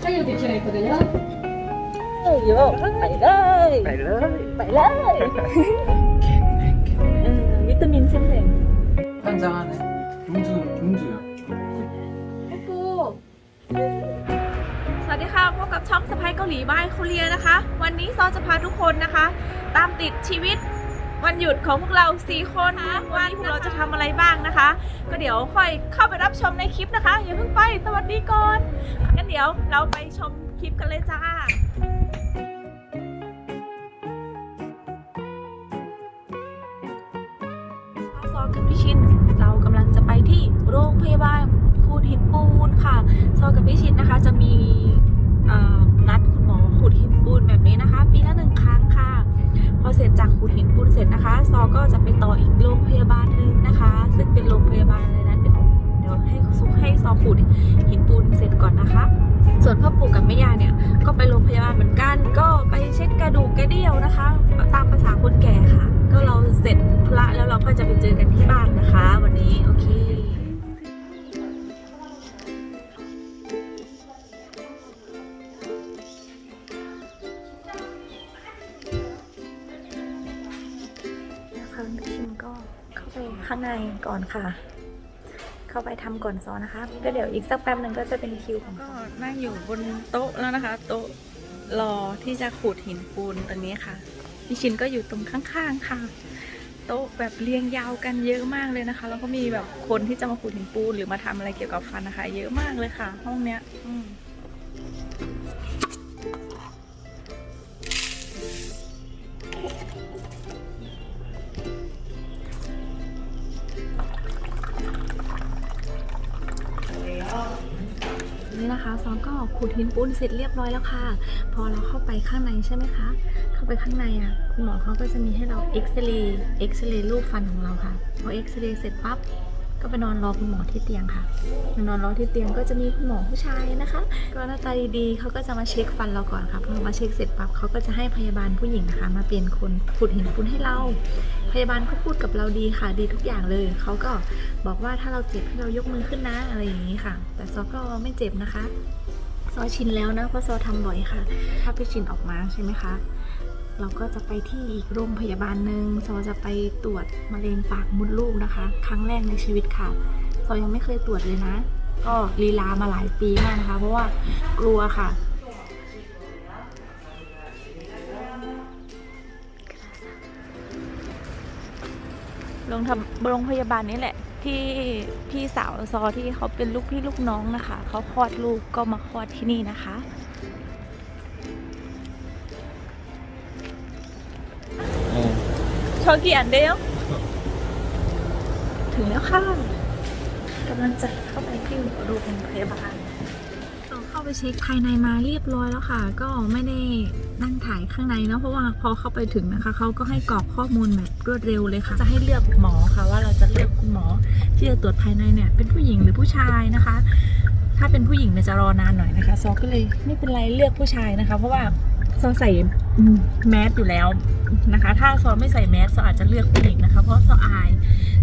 ใครอยู่ติดเชื้อในตัวเดียวเอ้ยอย่าบอกไปเลยไปเลยไปเลยวิตามิน샘 생. 환장하 네. 용주 용주 요. สวัสดีค่ะพบกับช่องสะพายเกาหลีบ้านโคเรียนะคะ วันนี้ซอจะพาทุกคนนะคะ ตามติดชีวิต วันหยุดของพวกเราสี่คนนะวันนี้พวกเราจะทำอะไรบ้างนะคะ ก็เดี๋ยวค่อยเข้าไปรับชมในคลิปนะคะอย่าเพิ่งไปสวัสดีก่อนงั้นเดี๋ยวเราไปชมคลิปกันเลยจ้าซอกับพี่ชินเรากำลังจะไปที่โรงพยาบาลขูดหินปูนค่ะซอกับพี่ชินนะคะจะมีเอ่อนัดคุณหมอขูดหินปูนแบบนี้นะคะ ปีละหนึ่งครั้งค่ะ พอเสร็จจากขูดหินปูน นะคะซอก็จะไปต่ออีกโรงพยาบาลหนึ่งนะคะ ซึ่งเป็นโรงพยาบาลอะไรนั้นเดี๋ยวเดี๋ยวให้ซุกให้ซอขูดหินปูนเสร็จก่อนนะคะ ส่วนพ่อปู่กับแม่ย่าเนี่ยก็ไปโรงพยาบาลเหมือนกัน ก็ไปเช็ดกระดูกกระเดี่ยวนะคะ ตามภาษาคนแก่ค่ะ ก็เราเสร็จพระแล้วเราก็จะไปเจอกันที่บ้านนะคะ วันนี้โอเค อนค่ะ เข้าไปทำก่อนซ้อนนะคะก็เดี๋ยวอีกสักแป๊บหนึ่งก็จะเป็นคิวของก็นั่งอยู่บนโต๊ะแล้วนะคะ โต๊ะรอที่จะขูดหินปูนตอนนี้ค่ะพี่ชินก็อยู่ตรงข้างๆค่ะ โต๊ะแบบเรียงยาวกันเยอะมากเลยนะคะ แล้วก็มีแบบคนที่จะมาขูดหินปูนหรือมาทำอะไรเกี่ยวกับฟันนะคะ เยอะมากเลยค่ะ ห้องเนี้ย อืม นะคะซองก็ขูดหินปูนเสร็จเรียบร้อยแล้วค่ะ พอเราเข้าไปข้างในใช่ไหมคะ เข้าไปข้างในอะคุณหมอเขาก็จะมีให้เราเอ็กซเรย์เอ็กซเรย์รูปฟันของเราค่ะพอเอ็กซเรย์เสร็จปั๊บ ก็ไปนอนรอคุณหมอที่เตียงค่ะนอนรอที่เตียงก็จะมีคุณหมอผู้ชายนะคะ ก็หน้าตาดีๆเขาก็จะมาเช็คฟันเราก่อนค่ะพอมาเช็คเสร็จปั๊บเขาก็จะให้พยาบาลผู้หญิงนะคะ มาเปลี่ยนคนขูดหินปูนให้เรา พยาบาลก็พูดกับเราดีค่ะดีทุกอย่างเลยเขาก็บอกว่าถ้าเราเจ็บให้เรายกมือขึ้นนะอะไรอย่างนี้ค่ะ แต่ซอก็ไม่เจ็บนะคะซอชินแล้วนะเพราะซอทำบ่อยค่ะ ถ้าพี่ชินออกมาใช่ไหมคะ เราก็จะไปที่อีกโรงพยาบาลหนึ่งซอจะไปตรวจมะเร็งปากมดลูกนะคะ ครั้งแรกในชีวิตค่ะซอยังไม่เคยตรวจเลยนะ ก็ลีลามาหลายปีมากนะคะ เพราะว่ากลัวค่ะโรงทำโรงพยาบาลนี้แหละ ที่พี่สาวซอที่เขาเป็นลูกพี่ลูกน้องนะคะ เขาคลอดลูกก็มาคลอดที่นี่นะคะ ชอกี่อันเดียวถึงแล้วค่ะกำลังจะเข้าไปที่โรงพยาบาลเราเข้าไปเช็คภายในมาเรียบร้อยแล้วค่ะ ก็ไม่ได้นั่งถ่ายข้างในเนาะเพราะว่าพอเข้าไปถึงนะคะเขาก็ให้กรอกข้อมูลแบบรวดเร็วเลยค่ะ จะให้เลือกหมอค่ะว่าเราจะเลือกคุณหมอที่จะตรวจภายในเนี่ยเป็นผู้หญิงหรือผู้ชายนะคะ ถ้าเป็นผู้หญิงเนี่ยจะรอนานหน่อยนะคะซอก็เลยไม่เป็นไรเลือกผู้ชายนะคะ เพราะว่า ซอใส่แมสอยู่แล้วนะคะ ถ้าซอไม่ใส่แมสซออาจจะเลือกผู้หญิงนะคะ เพราะซออาย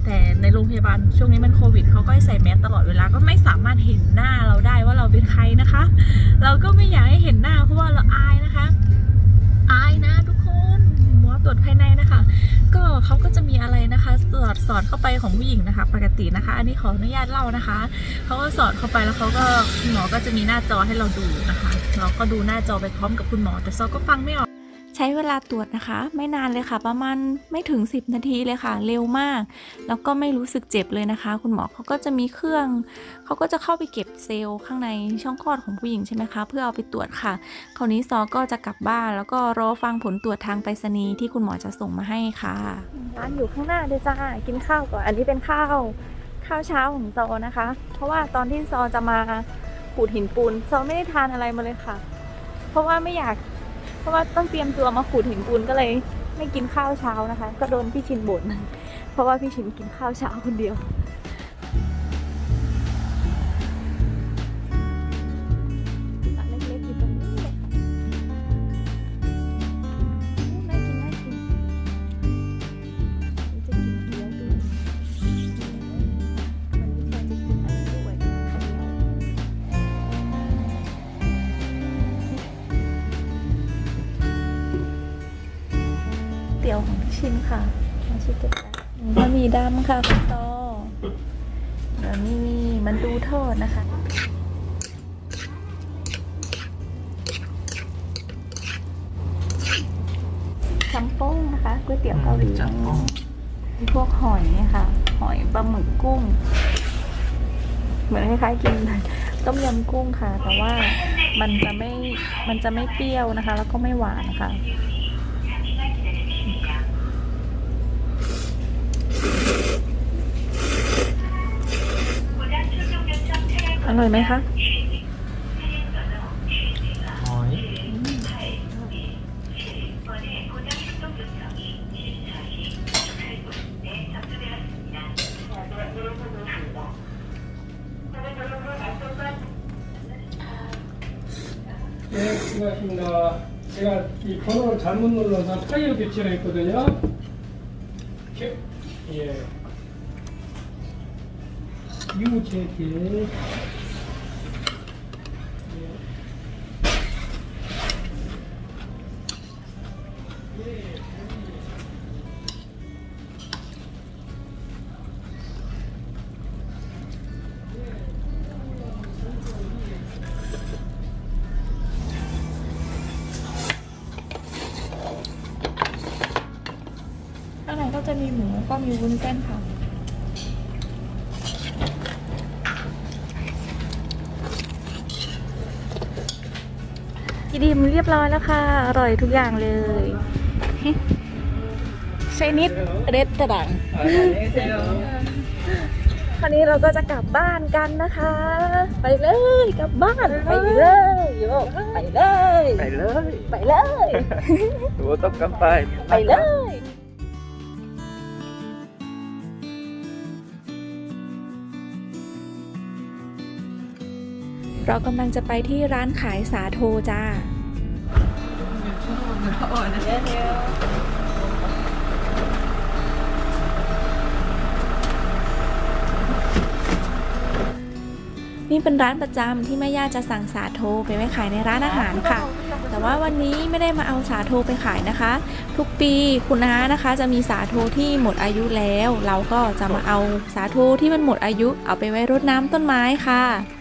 แต่ในโรงพยาบาลช่วงนี้มันโควิดเขาก็ให้ใส่แมสตลอดเวลาก็ไม่สามารถเห็นหน้าเราได้ว่าเราเป็นใครนะคะ เราก็ไม่อยากให้เห็นหน้าเพราะว่าเราอายนะคะ อายนะทุกคน วจภายในนะคะ ก็เขาก็จะมีอะไรนะคะสอดสอดเข้าไปของผู้หญิงนะคะ ปกตินะคะ อันนี้ขออนุญาตเล่านะคะเขาก็สอดเข้าไปแล้วเขาก็คุณหมอก็จะมีหน้าจอให้เราดูนะคะ เราก็ดูหน้าจอไปพร้อมกับคุณหมอ แต่ซอก็ฟังไม่ออก ช้เวลาตรวจนะคะ ไม่นานเลยค่ะ ประมาณไม่ถึง 10 นาทีเลยค่ะ เร็วมาก แล้วก็ไม่รู้สึกเจ็บเลยนะคะ คุณหมอเขาก็จะมีเครื่อง เขาก็จะเข้าไปเก็บเซลล์ข้างในช่องคลอดของผู้หญิงใช่ไหมคะ เพื่อเอาไปตรวจค่ะ คราวนี้ซอก็จะกลับบ้าน แล้วก็รอฟังผลตรวจทางไปรษณีย์ที่คุณหมอจะส่งมาให้ค่ะ ร้านอยู่ข้างหน้าเลยจ้ากินข้าวก่อน อันนี้เป็นข้าวข้าวเช้าของซอนะคะ เพราะว่าตอนที่ซอจะมาขูดหินปูนซอไม่ได้ทานอะไรมาเลยค่ะ เพราะว่าไม่อยาก เพราะว่าต้องเตรียมตัวมาขูดหินปูนก็เลยไม่กินข้าวเช้านะคะ ก็โดนพี่ชินบ่นเพราะว่าพี่ชินกินข้าวเช้าคนเดียว ค่ะมาชิมเก็บได้บะหมี่ดำค่ะคุณซอแล้วนี่มันดูทอดนะคะชัมโป้งนะคะก๋วยเตี๋ยวเกาหลีจัมโป้งมีพวกหอยค่ะ หอยปลาหมึกกุ้ง เหมือนคล้ายๆกินต้มยำกุ้งค่ะ แต่ว่ามันจะไม่มันจะไม่เปรี้ยวนะคะ แล้วก็ไม่หวานค่ะ อร่อยไหมคะ หอย 네, 수고하셨습니다. 제가 이 번호를 잘못 눌러서 타이어 교체를 했거든요. 예. 유제계 มีหมูก็มีวุ้นเส้นค่ะกินดิมเรียบร้อยแล้วค่ะ อร่อยทุกอย่างเลยใช้นิดเรดตะดังคราวนี้เราก็จะกลับบ้านกันนะคะ ไปเลยกลับบ้านไปเลยโยกไปเลย ไปเลย ไปเลย โอ้ต้องกลับไป ไปเลย เรากำลังจะไปที่ร้านขายสาโทจ้านี่เป็นร้านประจำที่แม่ย่าจะสั่งสาโทไปไว้ขายในร้านอาหารค่ะ แต่ว่าวันนี้ไม่ได้มาเอาสาโทไปขายนะคะ ทุกปีคุณน้านะคะ จะมีสาโทที่หมดอายุแล้ว เราก็จะมาเอาสาโทที่มันหมดอายุเอาไปไว้รดน้ำต้นไม้ค่ะ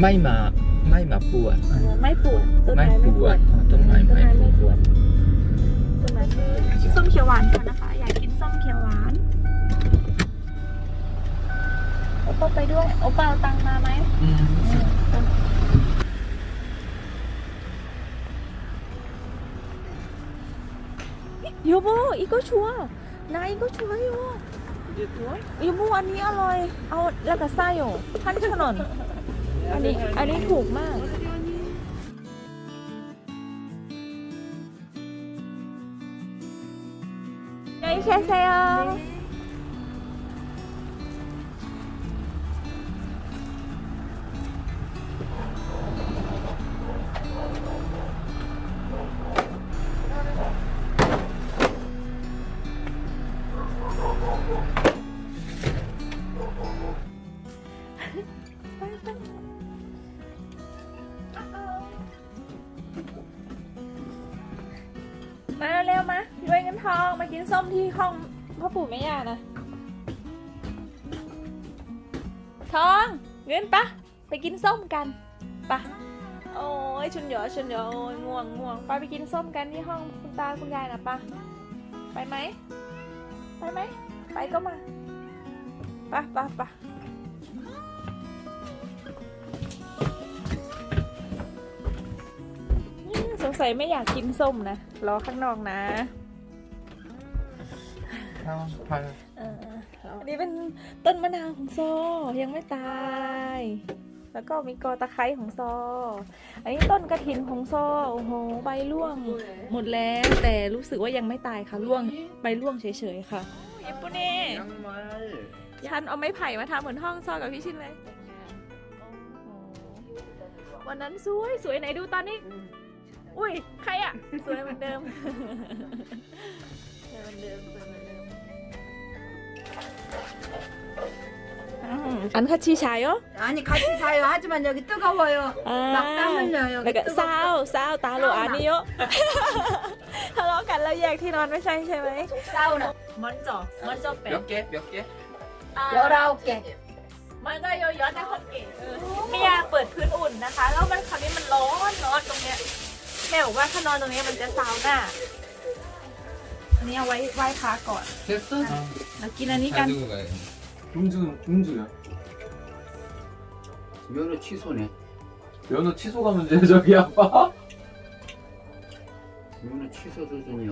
ไม่มาไม่มาปวดเออไม่ปวดต้นไม่ไม้ปไม่ปววดดอ๋อต้นไม้ต้นไม่ไม้ปไม่ปววดดต้นไม้ไม่ปวดส้มเขียวหวานก่อนนะคะ อยากกินส้มเขียวหวานโอปป้าไปด้วยโอปป้าเอาตังค์มาไหมอืมยูโบอีกก็ชัวร์นายอีกก็ชัวร์อยู่ยูโบอันนี้อร่อย เอาแล้วก็ไส้อยู่พันขนน อันนี้อันนี้ถูกมากยายแค่เซล กินส้มที่ห้องพ่อปู่แม่ย่านะทองเงินปะไปกินส้มกันปะโอ้ยชุนเหยอชุนเหยอโอ้ยง่วงง่วงไปไปกินส้มกันที่ห้องคุณตาคุณยายนะปะไปไหมไปไหมไปก็มาปะปะปะสงสัยไม่อยากกินส้มนะรอข้างนอกนะ เอาไปเอออันนี้เป็นต้นมะนาวของโซยังไม่ตาย แล้วก็มีกอตะไคร้ของโซอันนี้ต้นกระถินของโซโอ้โห ใบร่วง หมดแล้ว แต่รู้สึกว่ายังไม่ตายค่ะ ร่วง ใบร่วงเฉยๆค่ะยิปปุเน่ยังไม่ฉันเอาไม้ไผ่มาทำเหมือนห้องโซกับพี่ชินเลยโอ้โหวันนั้นสวยสวยไหนดูตอนนี้ อุ้ย ใครอะสวยเหมือนเดิมสวยเหมือนเดิม สวยเหมือนเดิม อืม อันคัชิชายเหรอ 아니 같이 자요. 하지만 여기 뜨거워요. 아, 막 땀 흘려요. 여기 แล้วก็ 뜨겁고. ซาวซาวตาโลอานิโย ทะเลาะกันแล้วแยกที่นอนไม่ใช่ใช่ไหม 사우나 มันจ่อมันจ่อเป็ด 몇 개? 몇 개? 19개. มันก็ย้อนๆได้คนเก่งไม่อยากเปิดพื้นอุ่นนะคะ แล้วมันคราวนี้มันร้อนร้อนตรงเนี้ยแม่บอกว่าถ้านอนตรงนี้มันจะซาวน่าอั นนี้เอาไว้ไหว้พระก่อน 됐어? แล้วกินอันนี้กัน 가지고 가요. 음주 음주야. 면허 취소네. 면허 취소가 문제야 저기 아빠. 면허 취소 수준이요.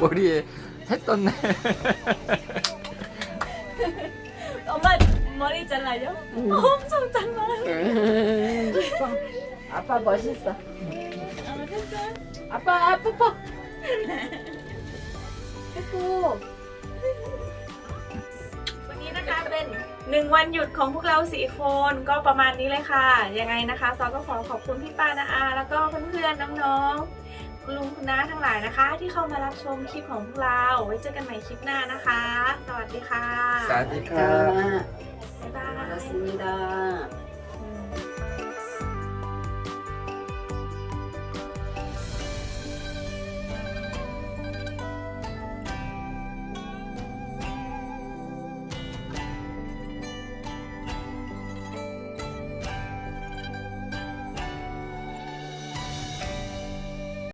머리에 해 떴네. 엄마 머리 잘라요? 엄청 잘라요. 아빠 멋있어. 아빠 아, 뽀뽀. 뽀뽀. วันนี้นะคะเป็นหนึ่งวันหยุดของพวกเราสี่คนก็ประมาณนี้เลยค่ะ ยังไงนะคะซอก็ขอขอบคุณพี่ป้านาอาแล้วก็เพื่อนๆน้องๆ คุณลุงคุณน้าทั้งหลายนะคะ ที่เข้ามารับชมคลิปของพวกเรา ไว้เจอกันใหม่คลิปหน้านะคะ สวัสดีค่ะ สวัสดีค่ะ